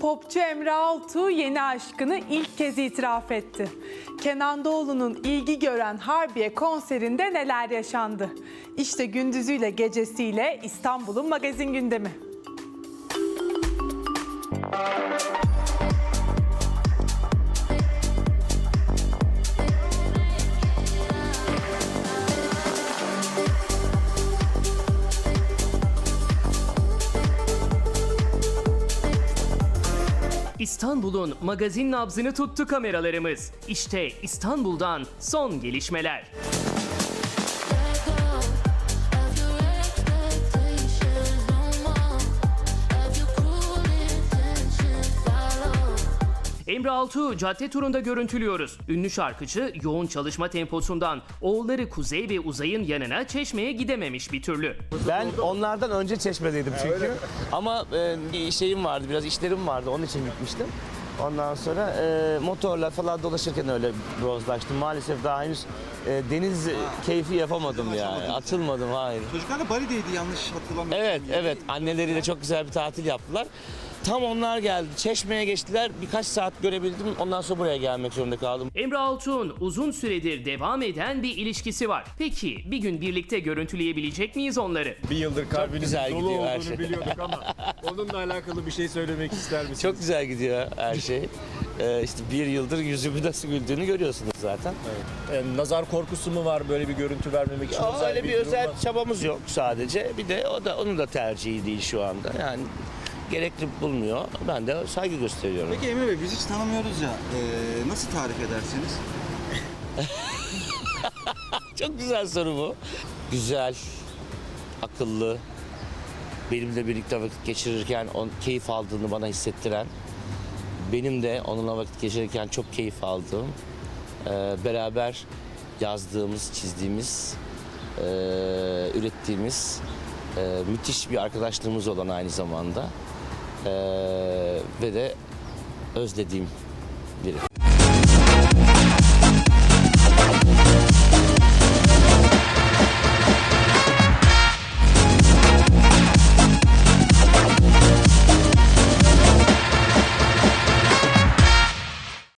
Popçu Emre Altuğ yeni aşkını ilk kez itiraf etti. Kenan Doğulu'nun ilgi gören Harbiye konserinde neler yaşandı? İşte gündüzüyle gecesiyle İstanbul'un magazin gündemi. İstanbul'un magazin nabzını tuttu kameralarımız. İşte İstanbul'dan son gelişmeler. Emre Altuğ cadde turunda görüntülüyoruz. Ünlü şarkıcı yoğun çalışma temposundan oğulları Kuzey ve Uzay'ın yanına çeşmeye gidememiş bir türlü. Ben onlardan önce çeşmedeydim çünkü. Ama e, bir şeyim vardı, biraz işlerim vardı. Onun için gitmiştim. Ondan sonra e, motorla falan dolaşırken öyle bronzlaştım. Maalesef daha henüz e, deniz keyfi yapamadım yani. Atılmadım, hayır. Çocuklar da Bali'deydi yanlış hatırlamıyorum. Evet, evet. Anneleriyle çok güzel bir tatil yaptılar. Tam onlar geldi. Çeşmeye geçtiler. Birkaç saat görebildim. Ondan sonra buraya gelmek zorunda kaldım. Emre Altuğ'un uzun süredir devam eden bir ilişkisi var. Peki bir gün birlikte görüntüleyebilecek miyiz onları? Bir yıldır kalbinizin güzel dolu gidiyor her olduğunu şey. biliyorduk ama onunla alakalı bir şey söylemek ister misiniz? Çok güzel gidiyor her şey. Ee, işte bir yıldır yüzümü nasıl güldüğünü görüyorsunuz zaten. Ee, nazar korkusu mu var böyle bir görüntü vermemek için? Ya öyle bir durum özel var. çabamız yok sadece. Bir de o da onun da tercihi değil şu anda. Yani gerekli bulmuyor. Ben de saygı gösteriyorum. Peki Emre Bey biz hiç tanımıyoruz ya. Ee, nasıl tarif edersiniz? Çok güzel soru bu. Güzel, akıllı, benimle birlikte vakit geçirirken on, keyif aldığını bana hissettiren, benim de onunla vakit geçirirken çok keyif aldığım, e, beraber yazdığımız, çizdiğimiz, e, ürettiğimiz e, müthiş bir arkadaşlığımız olan aynı zamanda E, ve de özlediğim biri.